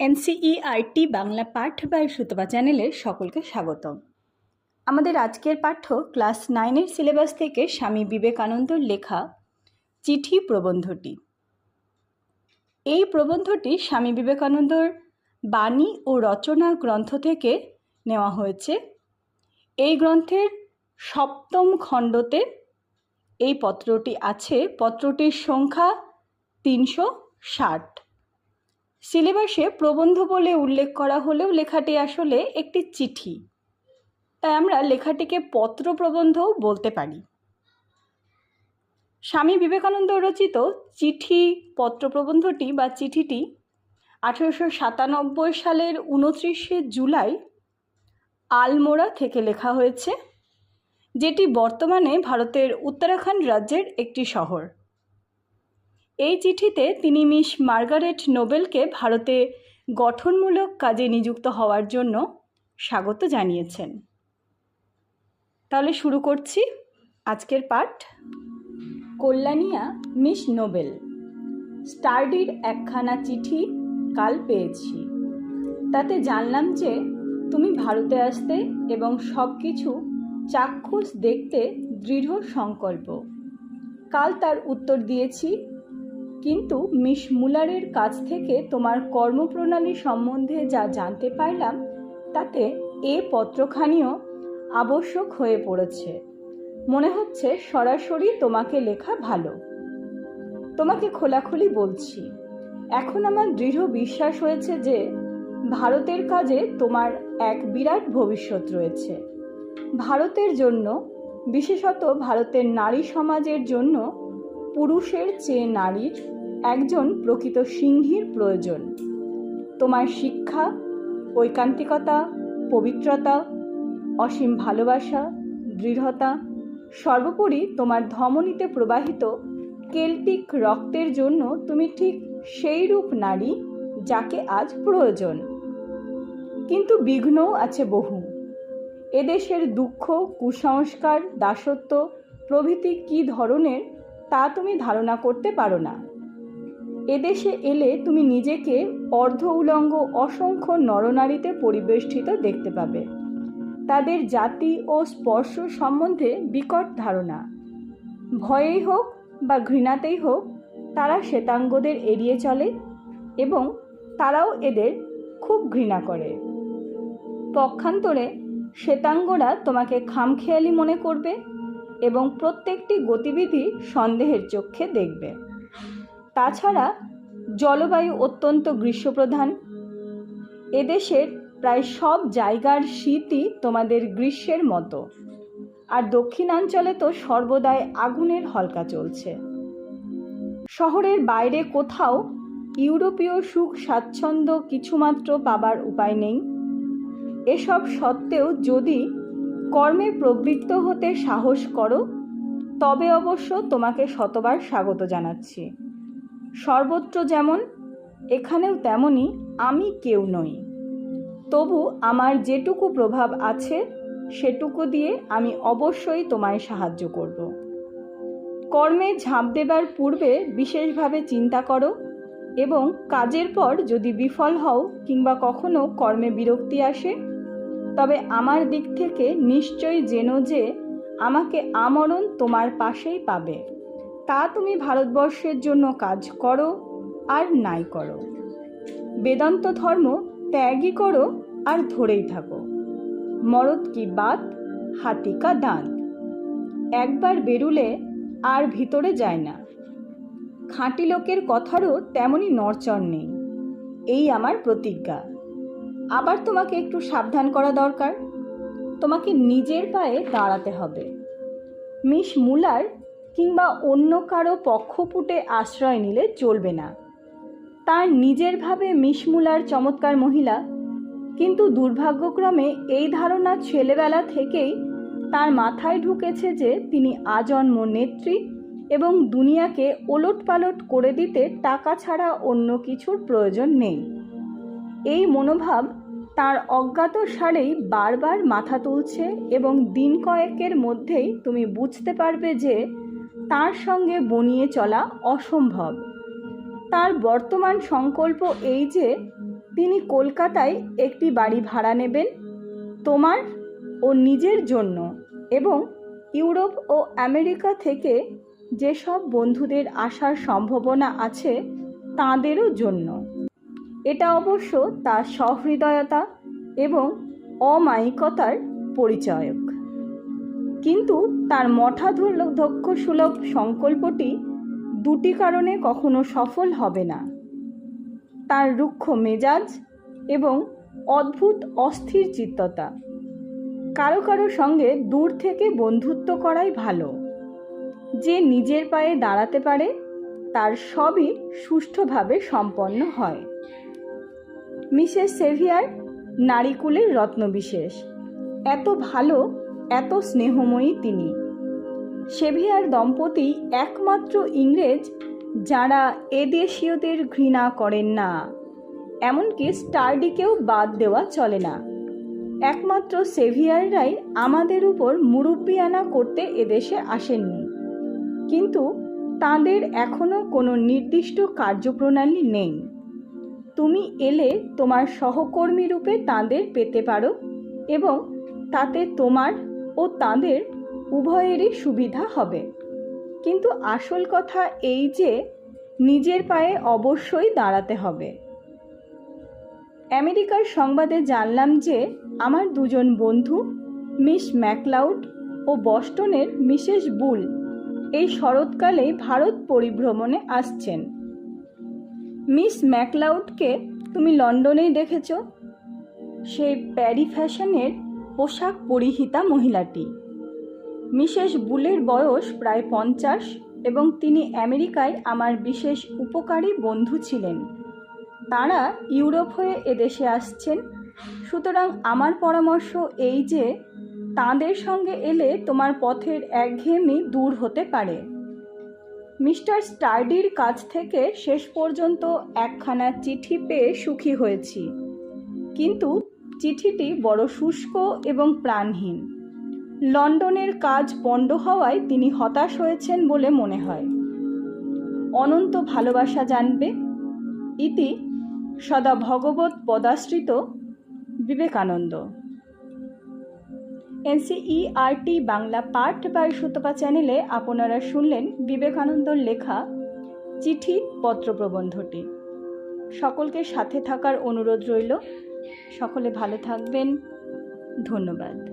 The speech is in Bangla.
এনসিইআরটি বাংলা পাঠ বাই সুতপা চ্যানেলে সকলকে স্বাগতম। আমাদের আজকের পাঠ্য ক্লাস নাইনের সিলেবাস থেকে স্বামী বিবেকানন্দর লেখা চিঠি প্রবন্ধটি। এই প্রবন্ধটি স্বামী বিবেকানন্দর বাণী ও রচনা গ্রন্থ থেকে নেওয়া হয়েছে। এই গ্রন্থের সপ্তম খণ্ডতে এই পত্রটি আছে, পত্রটির সংখ্যা তিনশো ষাট। সিলেবাসে প্রবন্ধ বলে উল্লেখ করা হলেও লেখাটি আসলে একটি চিঠি। তাই আমরা লেখাটিকে পত্র প্রবন্ধও বলতে পারি। স্বামী বিবেকানন্দ রচিত চিঠি, পত্র প্রবন্ধটি বা চিঠিটি আঠেরোশো সাতানব্বই সালের উনত্রিশে জুলাই আলমোড়া থেকে লেখা হয়েছে, যেটি বর্তমানে ভারতের উত্তরাখণ্ড রাজ্যের একটি শহর। এই চিঠিতে তিনি মিস মার্গারেট নোবেলকে ভারতে গঠনমূলক কাজে নিযুক্ত হওয়ার জন্য স্বাগত জানিয়েছেন। তাহলে শুরু করছি আজকের পাঠ। কল্যাণিয়া, মিস নোবেল। স্টার্ডির একখানা চিঠি কাল পেয়েছি। তাতে জানলাম যে তুমি ভারতে আসতে এবং সব কিছু চাক্ষুষ দেখতে দৃঢ় সংকল্প। কাল তার উত্তর দিয়েছি কিন্তু মিস মুলারের কাছ থেকে তোমার কর্মপ্রণালী সম্বন্ধে যা জানতে পারলাম, তাতে এ পত্রখানিও আবশ্যক হয়ে পড়েছে। মনে হচ্ছে সরাসরি তোমাকে লেখা ভালো। তোমাকে খোলাখুলি বলছি, এখন আমার দৃঢ় বিশ্বাস হয়েছে যে ভারতের কাজে তোমার এক বিরাট ভবিষ্যৎ রয়েছে। ভারতের জন্য, বিশেষত ভারতের নারী সমাজের জন্য পুরুষের চেয়ে নারীর একজন প্রকৃত সিংহীর প্রয়োজন। তোমার শিক্ষা, ঐকান্তিকতা, পবিত্রতা, অসীম ভালোবাসা, দৃঢ়তা, সর্বোপরি তোমার ধমনীতে প্রবাহিত কেল্টিক রক্তের জন্য তুমি ঠিক সেই রূপ নারী যাকে আজ প্রয়োজন। কিন্তু বিঘ্নও আছে বহু। এদেশের দুঃখ, কুসংস্কার, দাসত্ব প্রভৃতি কী ধরনের তা তুমি ধারণা করতে পারো না। এদেশে এলে তুমি নিজেকে অর্ধ উলঙ্গ, অসংখ্য নরনারীতে পরিবেষ্টিত দেখতে পাবে। তাদের জাতি ও স্পর্শ সম্বন্ধে বিকট ধারণা। ভয়েই হোক বা ঘৃণাতেই হোক, তারা শ্বেতাঙ্গদের এড়িয়ে চলে এবং তারাও এদের খুব ঘৃণা করে। পক্ষান্তরে শ্বেতাঙ্গরা তোমাকে খামখেয়ালি মনে করবে। এবং প্রত্যেকটি গতিবিধি সন্দেহের চক্ষে দেখবে। তাছাড়া জলবায়ু অত্যন্ত গ্রীষ্মপ্রধান। এদেশের প্রায় সব জায়গার শীতই তোমাদের গ্রীষ্মের মতো। আর দক্ষিণাঞ্চলে তো সর্বদাই আগুনের হলকা চলছে। শহরের বাইরে কোথাও ইউরোপীয় সুখ স্বাচ্ছন্দ্য কিছুমাত্র পাবার উপায় নেই। এসব সত্ত্বেও যদি কর্মে প্রবৃত্ত হতে সাহস করো, তবে অবশ্য তোমাকে শতবার স্বাগত জানাচ্ছি। সর্বত্র যেমন, এখানেও তেমনই আমি কেউ নই। তবু আমার যেটুকু প্রভাব আছে, সেটুকু দিয়ে আমি অবশ্যই তোমায় সাহায্য করব। কর্মে ঝাঁপ দেবার পূর্বে বিশেষভাবে চিন্তা করো এবং কাজের পর যদি বিফল হও কিংবা কখনো কর্মে বিরক্তি আসে তবে আমার দিক থেকে নিশ্চয়ই জেনো যে আমাকে আমরণ তোমার পাশেই পাবে। তা তুমি ভারতবর্ষের জন্য কাজ করো আর নাই করো। বেদান্ত ধর্ম ত্যাগই করো আর ধরেই থাকো। মরদ কি বাত হাতিকা দাঁত। একবার বেরুলে আর ভিতরে যায় না। খাঁটি লোকের কথারও তেমনই নড়চড় নেই। এই আমার প্রতিজ্ঞা। আবার তোমাকে একটু সাবধান করা দরকার। তোমাকে নিজের পায়ে দাঁড়াতে হবে। মিস মুলার কিংবা অন্য কারও পক্ষপুটে আশ্রয় নিলে চলবে না। তার নিজের ভাবে মিস মুলার চমৎকার মহিলা, কিন্তু দুর্ভাগ্যক্রমে এই ধারণা ছেলেবেলা থেকেই তার মাথায় ঢুকেছে যে তিনি আজন্ম নেত্রী এবং দুনিয়াকে ওলট পালট করে দিতে টাকা ছাড়া অন্য কিছুর প্রয়োজন নেই। এই মনোভাব তার অজ্ঞাত সারেই বারবার মাথা তুলছে এবং দিন কয়েকের মধ্যেই তুমি বুঝতে পারবে যে তার সঙ্গে বনিয়ে চলা অসম্ভব। তার বর্তমান সংকল্প এই যে তিনি কলকাতায় একটি বাড়ি ভাড়া নেবেন, তোমার ও নিজের জন্য এবং ইউরোপ ও আমেরিকা থেকে যেসব বন্ধুদের আসার সম্ভাবনা আছে তাঁদেরও জন্য। এটা অবশ্য তার সহৃদয়তা এবং অমায়িকতার পরিচয়ক। কিন্তু তার মঠাধক্ষ সুলভ সংকল্পটি দুটি কারণে কখনো সফল হবে না। তার রুক্ষ মেজাজ এবং অদ্ভুত অস্থির চিত্ততা কারও কারও সঙ্গে দূর থেকে বন্ধুত্ব করাই ভালো। যে নিজের পায়ে দাঁড়াতে পারে, তার সবই সুষ্ঠুভাবে সম্পন্ন হয়। মিসেস সেভিয়ার নারীকুলের রত্নবিশেষ। এত ভালো, এত স্নেহময়ী তিনি। সেভিয়ার দম্পতি একমাত্র ইংরেজ যারা এদেশীয়দের ঘৃণা করেন না। এমনকি স্টার্ডিকেও বাদ দেওয়া চলে না। একমাত্র সেভিয়াররাই আমাদের উপর মুরব্বিয়ানা করতে এদেশে আসেননি। কিন্তু তাদের এখনও কোনো নির্দিষ্ট কার্যপ্রণালী নেই। তুমি এলে তোমার সহকর্মী রূপে তাদের পেতে পারো এবং তাতে তোমার ও তাদের উভয়েরই সুবিধা হবে। কিন্তু আসল কথা এই যে নিজের পায়ে অবশ্যই দাঁড়াতে হবে। আমেরিকার সংবাদে জানলাম যে আমার দুজন বন্ধু, মিস ম্যাকলাউড ও বস্টনের মিসেস বুল, এই শরৎকালে ভারত পরিভ্রমণে আসছেন। মিস ম্যাকলাউডকে তুমি লন্ডনেই দেখেছ? সেই প্যারি ফ্যাশনের পোশাক পরিহিতা মহিলাটি। মিসেস বুলের বয়স প্রায় পঞ্চাশ এবং তিনি আমেরিকায় আমার বিশেষ উপকারী বন্ধু ছিলেন। তারা ইউরোপ হয়ে এদেশে আসছেন। সুতরাং আমার পরামর্শ এই যে, তাঁদের সঙ্গে এলে তোমার পথের একঘেয়েমি দূর হতে পারে। মিস্টার স্টার্ডির কাছ থেকে শেষ পর্যন্ত একখানা চিঠি পেয়ে সুখী হয়েছি। কিন্তু চিঠিটি বড় শুষ্ক এবং প্রাণহীন। লন্ডনের কাজ পণ্ড হওয়ায় তিনি হতাশ হয়েছেন বলে মনে হয়। অনন্ত ভালোবাসা জানবে। ইতি সদা ভগবত পদাশ্রিত বিবেকানন্দ। এনসিইআরটি বাংলা পাঠ বাই সুতপা চ্যানেলে আপনারা শুনলেন বিবেকানন্দর লেখা চিঠি পত্র প্রবন্ধটি। সকলকে সাথে থাকার অনুরোধ রইল। সকলে ভালো থাকবেন। ধন্যবাদ।